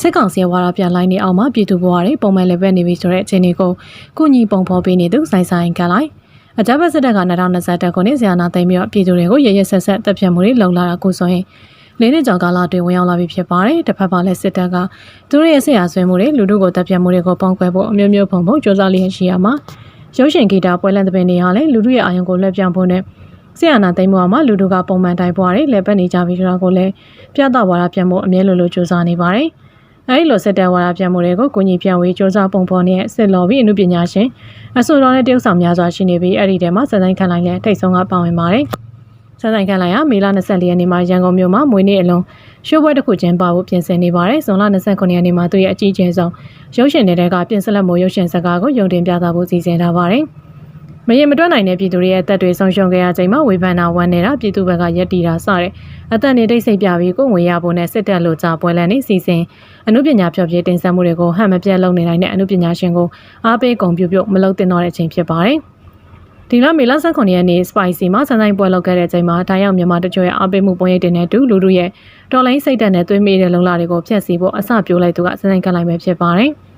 စစ်ကောင်စီဝါဒပြန်လိုင်းနေအောင်မှာပြည်သူဘဝတွေပုံမှန်လည်းပဲနေပြီဆိုတဲ့အခြေအနေကိုကုညီပုံဖော်ပေးနေသူဆိုင်ဆိုင်ကလိုက်အကြမ်းဖက်စစ်တပ်က2020ခုနှစ်ဇာနာသိမ်းပြီးတော့ပြည်သူတွေကိုရရဆက်ဆက်တပ်ဖြတ်မှုတွေလှုံလာတာကိုဆိုရင်လေးနှစ်ကျော်ကာလအတွင်းဝင်ရောက်လာပြီဖြစ်ပါတယ်။တစ်ဖက်ပါလဲစစ်တပ်ကသူတို့ရဲ့ဆရာဆွေးမှုတွေလူတို့ကိုတပ်ဖြတ်မှုတွေကိုပေါင်းကွဲဖို့အမျိုးမျိုးပုံဖို့ကြိုးစားလျက်ရှိရမှာရုပ်ရှင်ဂီတပွဲလန့်တဲ့ပင်တွေဟာလည်းလူတို့ရဲ့အာရုံကိုလွှဲပြောင်းဖို့နဲ့ဆရာနာသိမ်းမှုမှာလူတို့ကပုံမှန်တိုင်းပွားတွေလက်ပတ်နေကြပြီဆိုတာကိုလည်းပြသဝါဒပြန်ဖို့အမြဲလိုလိုကြိုးစားနေပါတယ်။ အဲဒီလိုစစ်တပ်ဝါဒပြန်မှုတွေကိုကိုကြီးပြန်ဝေးစ조사ပုံဖော်နေတဲ့စစ်လော်ဘီအမှုပညာရှင်အဆိုတော်နဲ့တရုတ်ဆောင်များစွာရှိနေပြီးအဲ့ဒီထဲမှာစတိုင်းခံလိုက်တဲ့ထိတ်ဆုံးကပါဝင်ပါတယ်။စတိုင်းခံလိုက်ရမေလ24ရက်နေ့မှာရန်ကုန်မြို့မှာမွေးနေ့အလုံးရှိုးပွဲတစ်ခုကျင်းပဖို့ပြင်ဆင်နေပါတယ်။ဇွန်လ29ရက်နေ့မှာသူ့ရဲ့အကြီးကျယ်ဆုံးရုပ်ရှင်တွေကပြင်ဆက်လက်မိုးရုပ်ရှင်ဇာတ်ကားကိုယုံတင်ပြသဖို့စီစဉ်ထားပါတယ်။ မရင်မတွက်နိုင်တဲ့ပြည်သူတွေရဲ့အသက်တွေဆုံးရှုံးခဲ့ရချိန်မှာဝေဖန်တာဝန်နေတာပြည်သူဘက်ကရက်တီတာစတဲ့အသက်နေတိတ်ဆိတ်ပြပြီးကိုဝင်ရဖို့နဲ့စစ်တပ်လိုကြပွဲလန်းနေစီစဉ်အမှုပညာဖြောပြတင်ဆက်မှုတွေကိုဟန်မပြတ်လုပ်နေနိုင်တဲ့အမှုပညာရှင်ကိုအားပေးဂုဏ်ပြုပြုမလုပ်တင်တော့တဲ့အချိန်ဖြစ်ပါတယ်ဒီလမေလ19ရက်နေ့ Spicy မှာစံတိုင်းပွဲလုပ်ခဲ့တဲ့အချိန်မှာဒါရောက်မြန်မာတချို့ရဲ့အားပေးမှုပွဲရိတ်တင်တဲ့တူလူလူရဲ့တော်လိုင်းစိတ်တက်နဲ့သွေးမေးတဲ့လုံလာတွေကိုဖျက်ဆီးဖို့အစပြိုးလိုက်သူကစံတိုင်းကလိုက်ပဲဖြစ်ပါတယ်။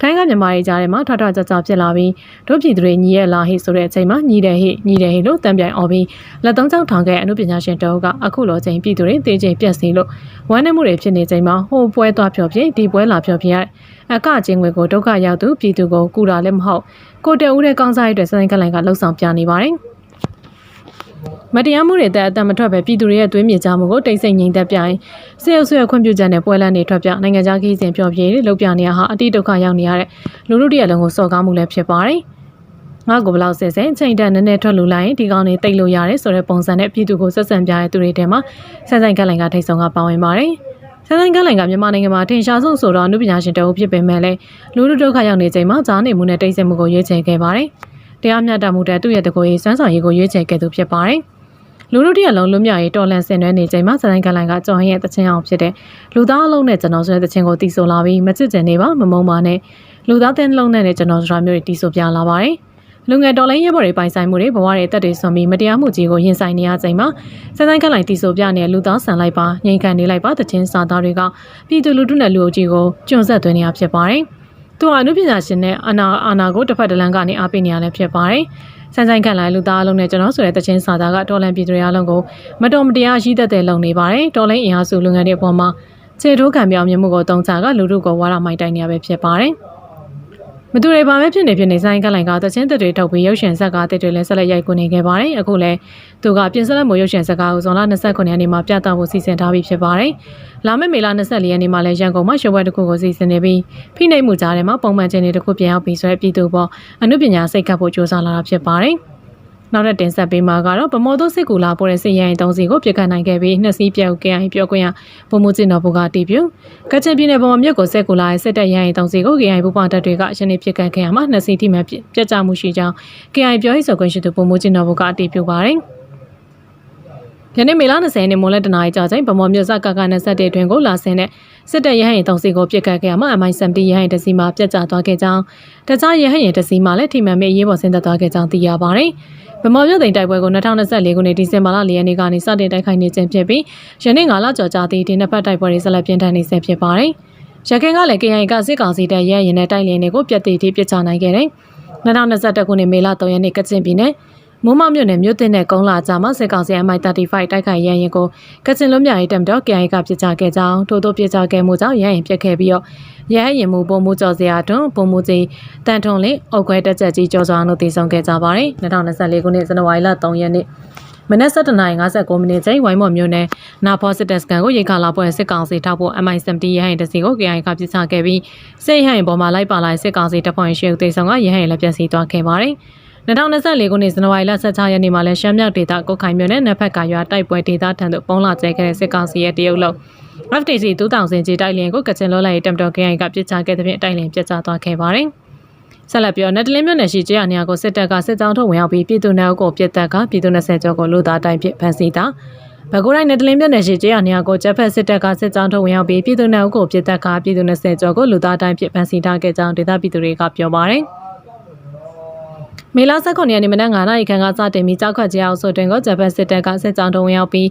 ထိုင်းကမြန်မာရေးကြားထဲမှာထထကြကြဖြစ်လာပြီးတို့ပြည်သူတွေညီရဲ့လာဟိဆိုတဲ့အချိန်မှာညီတယ်ဟိညီတယ်ဟိလို့တံပြိုင်អော်ပြီးလက်သုံးချောင်းထောင်ခဲ့အမှုပညာရှင်တအုပ်ကအခုလိုချိန်ပြည်သူတွေတေးချိန်ပြက်စီလို့ဝမ်းနည်းမှုတွေဖြစ်နေချိန်မှာဟိုပွဲသွားဖြောပြဒီပွဲလာဖြောပြအကချင်းငွေကိုဒုက္ခရောက်သူပြည်သူကိုကူတာလည်းမဟုတ်ကိုတဦးတဲ့ကောင်းစားရတဲ့စတိုင်းကလိုင်ကလှုပ်ဆောင်ပြနေပါတယ်။ မတရားမှုတွေတဲ့အတမထွက်ပဲပြည်သူတွေရဲ့သွေးမြေကြမှုကိုတိတ်ဆိတ်ငြိမ်သက်ပြိုင်စေအုပ်စုရဲ့ခွင့်ပြုချက်နဲ့ပွဲလန်းနေထွက်ပြနိုင်ငံခြားခီးစဉ်ပြောပြရေးလုပ်ပြနေရဟာအတိဒုက္ခရောက်နေရတဲ့လူလူတရလုံးကိုစော်ကားမှုလည်းဖြစ်ပါတယ်ငါကိုဘလောက်ဆဲဆဲချိန်တန်နဲ့နဲ့ထွက်လူလိုက်ရင်ဒီကောင်တွေတိတ်လို့ရတယ်ဆိုတဲ့ပုံစံနဲ့ပြည်သူကိုဆက်ဆံပြတဲ့သူတွေထဲမှာဆန်းဆိုင်ကလိုင်ကထိတ်ဆုံးကပါဝင်ပါတယ်ဆန်းဆိုင်ကလိုင်ကမြန်မာနိုင်ငံမှာထင်ရှားဆုံးဆိုတော့အမှုပညာရှင်တအုပ်ဖြစ်ပေမဲ့လည်းလူလူဒုက္ခရောက်နေချိန်မှာဈာနေမှုနဲ့တိတ်ဆိတ်မှုကိုရွေးချယ်ခဲ့ပါတယ် တရားမျှတမှုတဲ့သူ့ရဲ့တကိုယ်ရေးစမ်းဆောင်ရေးကိုရွေးချယ်ခဲ့သူဖြစ်ပါတယ်။လူလူတရလုံးလွတ်မြောက်ရေးတော်လန်ဆင်နွှဲနေချိန်မှာစတိုင်းကလိုင်ကကြော်ဟင်းရဲ့တခြင်းအောင်ဖြစ်တဲ့လူသားအလုံးနဲ့ကျွန်တော်ဆိုတဲ့တခြင်းကိုတီးဆိုလာပြီးမချစ်ကျင်နေပါမမုံပါနဲ့လူသားတဲ့လုံးနဲ့ကျွန်တော်ဆိုတာမျိုးတွေတီးဆိုပြလာပါတယ်လူငယ်တော်လိုင်းရဲဘော်တွေပိုင်ဆိုင်မှုတွေဘဝတွေတက်တွေဆွန်ပြီးမတရားမှုကြီးကိုရင်ဆိုင်နေရချိန်မှာစတိုင်းကလိုင်တီဆိုပြနေတဲ့လူသားဆန်လိုက်ပါငြိမ်ခံနေလိုက်ပါတခြင်းစာသားတွေကပြည်သူလူထုနဲ့လူအုပ်ကြီးကိုကျွံဆက်သွင်းနေရဖြစ်ပါတယ် သူဟာအမှုပညာရှင်နဲ့အာနာအာနာကိုတစ်ဖက်တစ်လမ်းကနေအားပေးနေရလဲဖြစ်ပါတယ်ဆန်းဆိုင်ခန့်လိုက်လူသားအလုံးနဲ့ကျွန်တော်ဆိုတဲ့တချင်းစာသားကတော်လန်ပြည်သူတွေအလုံးကိုမတော်မတရားရှိတတ်တဲ့လုံနေပါတယ်တော်လိုင်းအင်အားစုလူငယ်တွေအပေါ်မှာခြေထိုးခံပြောင်းမြင်မှုကိုတုံးချကလူတို့ကိုဝါရမိုက်တိုင်နေရပဲဖြစ်ပါတယ် မတူတွေပါပဲဖြစ်နေဖြစ်နေဆိုင်ကလိုင်ကတချင်းတက်တွေထုတ်ပြီးရုပ်ရှင်ဇက်ကားတက်တွေလည်းဆက်လက်ရိုက်ကူနေခဲ့ပါတယ်အခုလည်းသူကပြင်ဆက်လက်မှုရုပ်ရှင်ဇက်ကားကိုဇွန်လ29ရက်နေ့မှာပြသဖို့စီစဉ်ထားပြီးဖြစ်ပါတယ်လာမယ့်မေလ24ရက်နေ့မှာလည်းရန်ကုန်မှာရှုပ်ပွဲတစ်ခုကိုစီစဉ်နေပြီးဖိနှိပ်မှုကြားထဲမှာပုံမှန်ချင်းတွေတစ်ခုပြန်ရောက်ပြီးဆိုတဲ့ပြည်သူပေါ်အမှုပညာစိတ်ကပ်ဖို့ကြိုးစားလာတာဖြစ်ပါတယ် နောက်တဲ့တင်ဆက်ပေးမှာကတော့ဗမော်တို့စစ်ကူလာပို့တဲ့စစ်ရရင်တုံးစီကိုပြစ်ခတ်နိုင်ခဲ့ပြီးနှစ်စီးပြောက်ကရိုင်ပြောခွင့်ရဗိုလ်မှူးကျင်းတော်ဘုကတီးပြူကချင်ပြည်နယ်ဗမော်မြို့ကိုစစ်ကူလာရဲ့စစ်တပ်ရရင်တုံးစီကို KI ဘူပတပ်တွေကရှင်းနေပြစ်ခတ်ခဲ့ရမှာနှစ်စီးထိမှပြက်ကြမှုရှိကြောင်း KI ပြောရေးဆိုခွင့်ရှိသူဗိုလ်မှူးကျင်းတော်ဘုကတီးပြူပါတယ်ယနေ့မေလ20ရက်နေ့မွန်လက်တနာရီကြာချိန်ဗမော်မြို့စကက21အတွင်းကိုလာဆင်းတဲ့စစ်တပ်ရဟရင်တုံးစီကိုပြစ်ခတ်ခဲ့ရမှာ MI70 ရဟရင်တစီမှာပြက်ကျသွားခဲ့ကြောင်းတခြားရဟရင်တစီမှာလည်းထိမှန်မဲ့အရေးပေါ်ဆင်းသက်သွားခဲ့ကြောင်းသိရပါတယ်။ ဗမော်မြို့သိမ်းတိုက်ပွဲကို2024ခုနှစ်ဒီဇင်ဘာလ4ရက်နေ့ကနေစတင်တိုက်ခိုက်နေခြင်းဖြစ်ပြီးယနေ့9လကျော်ကြာသည့်ဒီနှစ်ဖက်တိုက်ပွဲတွေဆက်လက်ပြင်းထန်နေဆဲဖြစ်ပါတယ်။ရခိုင်ကလည်း KIA ကစစ်ကောင်စီတပ်ရဲရင်နဲ့တိုက်လျင်တွေကိုပြတ်တိတိပြစ်ချနိုင်ခဲ့တယ်။2021ခုနှစ်မေလ3ရက်နေ့ကချင်ပြည်နယ် မုံမမြို့နယ်မြို့တင်တဲ့ကုန်းလာကြမှာစစ်ကောင်စီ MI35 တိုက်ခိုက်ရန်ရင်ကိုကချင်လွတ်မြောက်ရေးတပ်တော် KIA ကပြစ်ချခဲ့ကြောင်းထို့သောပြစ်ချခဲ့မှုကြောင့်ရန်ရင်ပြစ်ခဲ့ပြီးတော့ရဟရင်မှုပုံမှုကြော်စရာတွန်းပုံမှုကြီးတန်ထုံလင်းအုတ်ခွဲတက်ချက်ကြီးကြော်စွာလို့တည်ဆုံခဲ့ကြပါတယ်2024ခုနှစ်ဇန်နဝါရီလ3ရက်နေ့မနက်7:59မိနစ်ချိန်ဝိုင်းမော်မြို့နယ်နာဖောစစ်တပ်စကန်ကိုရိခါလာပွဲစစ်ကောင်စီထောက်ဖို့ MI70 ရဟရင်တစီကို KI ကပြစ်ချခဲ့ပြီးစစ်ရဟရင်ပေါ်မှာလိုက်ပါလာစစ်ကောင်စီတပ်ဖွဲ့ရှိဦးသေးဆောင်ကရဟရင်လည်းပြက်စီးသွားခဲ့ပါတယ်။ 2024ခုနှစ်ဇန်နဝါရီလ16ရက်နေ့မှာလည်းရှမ်းမြောက်ဒေသကုတ်ခိုင်မြို့နယ်နဖက်ကရွာတိုက်ပွဲဒေသထံသို့ပုံလာကျဲခဲ့တဲ့စစ်ကောင်စီရဲ့တရုတ်လုံး FTC 2000ကြီးတိုက်လျင်ကိုကချင်လောလိုက်တမ်တော် KI ကပြစ်ချခဲ့တဲ့ပြင်တိုက်လျင်ပြစ်ချသွားခဲ့ပါတယ်။ဆက်လက်ပြောနယ်တလင်းမြို့နယ်ရှိကျေးရွာနေရာကိုစစ်တပ်ကစစ်ကြောင်းထုတ်ဝင်ရောက်ပြီးပြည်သူနယ်အုပ်ကိုပြစ်တက်ကပြည်သူ20ကျော်ကိုလူသားတိုင်းဖြစ်ဖမ်းဆီးတာဘကိုးတိုင်းနယ်တလင်းမြို့နယ်ရှိကျေးရွာနေရာကိုကျက်ဖက်စစ်တပ်ကစစ်ကြောင်းထုတ်ဝင်ရောက်ပြီးပြည်သူနယ်အုပ်ကိုပြစ်တက်ကပြည်သူ20ကျော်ကိုလူသားတိုင်းဖြစ်ဖမ်းဆီးထားခဲ့ကြောင်းဒေသပြည်သူတွေကပြောပါတယ်။ မေလ19ရက်နေ့မနက်9:00နာရီခန့်ကစတင်ပြီးကြောက်ခွက်ကျအောင်ဆိုတွင်ကိုဂျပန်စစ်တပ်ကစစ်ကြောင်းတုံးရောက်ပြီး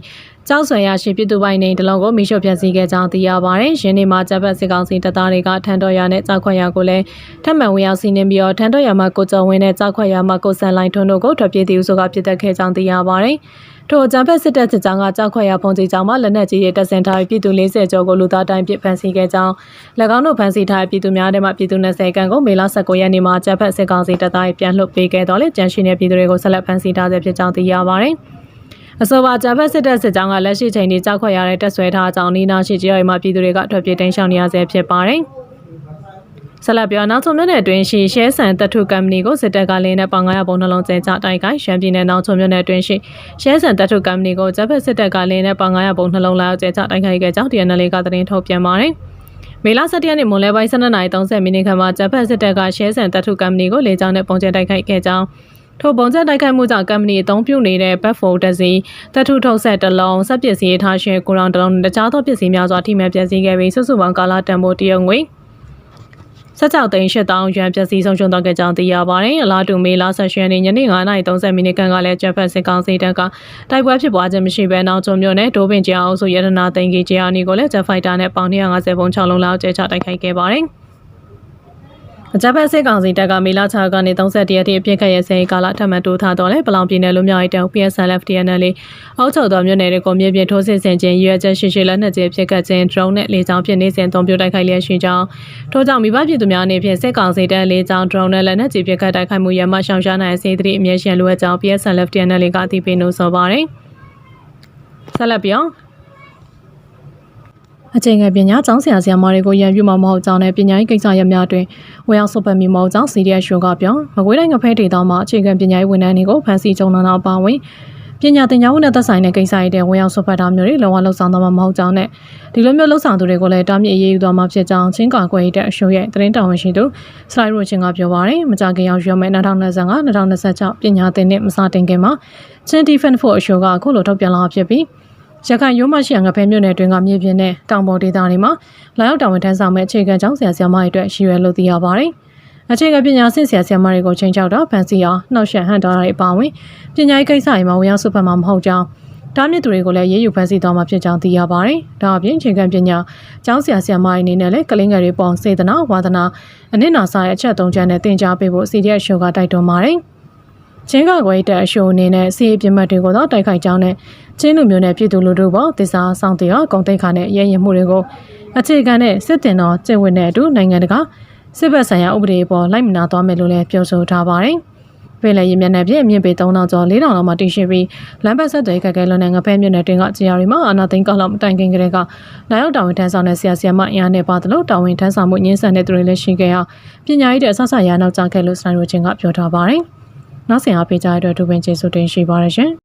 ကြောက်ဆွယ်ရရှိပြည်သူပိုင်နေတလုံးကိုမိရှုဖျက်ဆီးခဲ့ကြောင်းသိရပါတယ်။ရင်းနေမှာဂျပန်စစ်ကောင်စီတပ်သားတွေကထန်တော်ရနဲ့ကြောက်ခွက်ရကိုလည်းထပ်မံဝင်ရောက်စီးနင်းပြီးတော့ထန်တော်ရမှာကိုကျော်ဝင်းနဲ့ကြောက်ခွက်ရမှာကိုဆန်လိုင်းထွန်းတို့ကိုထွက်ပြေးသူဆိုကပြစ်တက်ခဲ့ကြောင်းသိရပါတယ်။ ထို့ဂျပန်စစ်တပ်စစ်ကြောင်းကကြောက်ခွက်ရဖုန်ကြီးကြောင်းမှာလက်နက်ကြီးတွေတပ်ဆင်ထားပြီးပြည်သူ40ကျော်ကိုလူသားတိုင်းပြစ်ဖမ်းဆီးခဲ့ကြောင်း၎င်းတို့ဖမ်းဆီးထားတဲ့ပြည်သူများထဲမှပြည်သူ20ခန့်ကိုမေလ19ရက်နေ့မှာဂျပန်စစ်ကောင်စီတပ်သားတွေပြန်လွှတ်ပေးခဲ့တော့လေကြန့်ရှိတဲ့ပြည်သူတွေကိုဆက်လက်ဖမ်းဆီးထားဆဲဖြစ်ကြောင်းသိရပါတယ်။အဆိုပါဂျပန်စစ်တပ်စစ်ကြောင်းကလက်ရှိချိန်ထိကြောက်ခွက်ရတဲ့တက်ဆွဲထားကြောင်းနီးနားရှိကြရမှာပြည်သူတွေကထွက်ပြေးတိမ်းရှောင်နေရဆဲဖြစ်ပါတယ်။ ဆက်လက်ပြောနောက်ချုံမြို့နယ်အတွင်းရှိရှဲဆန်တထုကမ်ပဏီကိုစစ်တပ်ကလင်းနဲ့ပေါင်900ပုံနှလုံးကျဲချတိုက်ခိုက်ရှမ်းပြည်နယ်နောက်ချုံမြို့နယ်အတွင်းရှိရှဲဆန်တထုကမ်ပဏီကိုဂျပန်စစ်တပ်ကလင်းနဲ့ပေါင်900ပုံနှလုံးလာရောက်ကျဲချတိုက်ခိုက်ခဲ့ကြောင်း DNL ကသတင်းထုတ်ပြန်ပါတယ်။မေလ17ရက်နေ့မွန်လဲပိုင်း12:30မိနစ်ခန့်မှာဂျပန်စစ်တပ်ကရှဲဆန်တထုကမ်ပဏီကိုလေကြောင်းနဲ့ပုံကျဲတိုက်ခိုက်ခဲ့ကြောင်းထိုပုံချက်တိုက်ခိုက်မှုကြောင့်ကမ္ပဏီအသုံးပြုနေတဲ့ဘတ်ဖိုတစ်စီတထုထုတ်ဆက်တစ်လုံးစက်ပစ္စည်းထားရှင်ကိုရောင်တစ်လုံးနဲ့တခြားသောပစ္စည်းများစွာထိမှန်ပျက်စီးခဲ့ပြီးစုစုပေါင်းကာလတန်ဖိုးတရုတ်ငွေ 16သိန်း8000ရွမ်ပျက်စီးဆုံးရှုံးသွားခဲ့ကြောင်းသိရပါတယ်။အလားတူမေလ18ရက်နေ့ညနေ9:30မိနစ်ခန့်ကလည်းဂျပန်စစ်ကောင်စီတပ်ကတိုက်ပွဲဖြစ်ပွားခြင်းမရှိဘဲနောက်ကျုံမြို့နယ်ဒိုးပင်ကျအောင်ဆိုရတနာသိန်းကြီးကျအောင်နီကိုလည်းဂျက်ဖိုက်တာနဲ့ပေါင်250ပုံ6လုံးလောက်ကျဲချတိုက်ခိုက်ခဲ့ပါတယ်။ အကြမ်းဖက်စစ်ကောင်စီတပ်ကမေလ6ကနေ31ရက်ထိအပြစ်ခတ်ရဲစဲကာလထပ်မံတိုးထားတော့လဲပလောင်ပြည်နယ်လူမျိုးရေးတောင် PSLF TNL အောက်ချုပ်တော်မြို့နယ်တွေကိုမြေပြင်ထိုးစစ်ဆင်ခြင်းရွေးချက်ရှိရှိလက်နက်ကြီးဖြစ်ကတ်ခြင်း drone နဲ့လေကြောင်းဖြင့်နေစဉ်သုံးပြတိုက်ခိုက်လျက်ရှိကြောင်းထို့ကြောင့်မိဘပြည်သူများအနေဖြင့်စစ်ကောင်စီတပ်လေကြောင်း drone နဲ့လက်နက်ကြီးဖြစ်ကတ်တိုက်ခိုက်မှုရမှရှောင်ရှားနိုင်စေသည့်အမြဲရှင်လိုအပ်ကြောင်း PSLF TNL ကအသိပေးလို့ဆိုပါတယ်ဆက်လက်ပြော အချိန်ငယ်ပညာကျောင်းဆရာဆရာမတွေကိုရန်ပြုမှာမဟုတ်ကြောင်းနဲ့ပညာရေးကိစ္စရပ်များတွင်ဝေရောက်ဆုပ်ပတ်မိမဟုတ်ကြောင်း CDS ရှိုကပြောမကွေးတိုင်းငဖဲဒေသမှာအခြေခံပညာရေးဝန်ထမ်းတွေကိုဖမ်းဆီးကြုံလာတာပါဝင်ပညာသင်ကြားမှုနဲ့သက်ဆိုင်တဲ့ကိစ္စတွေဝင်ရောက်ဆုပ်ပတ်တာမျိုးတွေလောကလှုပ်ဆောင်သွားမှာမဟုတ်ကြောင်းနဲ့ဒီလိုမျိုးလှုပ်ဆောင်သူတွေကိုလည်းတားမြစ်အရေးယူသွားမှာဖြစ်ကြောင်းချင်းကာကွယ်ရေးတဲ့အရှိုးရဲ့သတင်းတော်ဝင်ရှိသူစလိုက်ရိုချင်းကပြောပါရယ်မကြခင်ရောက်ရွေးမဲ့2025 2026ပညာသင်နှစ်မစတင်ခင်မှာချင်း Defense Force အရှိုးကအခုလိုထုတ်ပြန်လာဖြစ်ပြီး ရခိုင်ရိုးမရှိငဖဲမြို့နယ်တွင်ကမြေပြင်နဲ့တောင်ပေါ်ဒေသတွေမှာလာရောက်တာဝန်ထမ်းဆောင်မဲ့အခြေခံကျောင်းဆရာဆရာမတွေအတွက်ရှိရလို့သိရပါတယ်။အခြေခံပညာဆင့်ဆရာဆရာမတွေကိုချိန်ချောက်တော့ဖန်စီအောင်နှောက်ယှက်ဟန်တာတွေအပါအဝင်ပညာရေးကိစ္စတွေမှာဝင်ရောက်စုဖက်မှာမဟုတ်ကြောင်းတားမြစ်သူတွေကိုလည်းရေးယူဖန်စီသွားမှာဖြစ်ကြောင်းသိရပါတယ်။ဒါအပြင်ချိန်ခံပညာကျောင်းဆရာဆရာမတွေအနေနဲ့လည်းကလင်းငယ်တွေပေါ်စေတနာဝါသနာအနစ်နာစာရဲ့အချက်သုံးချက်နဲ့တင် जा ပေးဖို့ CDS ရှိုးကတိုက်တွန်းပါတယ်။ချင်းကကွယ်တဲ့အရှိုးအနေနဲ့စီးပြစ်မှတ်တွေကိုတော့တိုက်ခိုက်ကြောင်းနဲ့ ချင်းလူမျိုးနဲ့ပြည်သူလူထုပေါ်တစ္ဆာဆောင်တရဂုံတိတ်ခါနဲ့ရဲရင်မှုတွေကိုအခြေခံတဲ့စစ်တင်တော်ကျင့်ဝတ်နဲ့အတူနိုင်ငံတကာစစ်ဘက်ဆိုင်ရာဥပဒေပေါ်လိုက်မနာသွားမယ်လို့လည်းပြောဆိုထားပါတယ်။ပင်လယ်ရမျက်နှာပြည့်အမြင့်ပေ3000ကျော်4000လောက်မှတင်ရှိပြီးလမ်းဘက်ဆက်တွေကကဲလွန်တဲ့ငဖဲမြင့်နယ်တင်ကကြေရီမှာအာနာသိန်းကောက်လောက်မတိုင်ခင်ကလေးကနိုင်ရောက်တာဝန်ထမ်းဆောင်တဲ့ဆရာဆရာမအင်အားနဲ့ပါသလိုတာဝန်ထမ်းဆောင်မှုညှင်းဆန်တဲ့သူတွေလည်းရှိခဲ့ရပညာရေးတဲ့အဆအဆရာနောက်ကျခဲ့လို့စတိုင်ရိုချင်းကပြောထားပါတယ်။နောက်ဆင်အားပေးကြတဲ့အတွက်ဒုပင်ကျေးဇူးတင်ရှိပါရရှင်။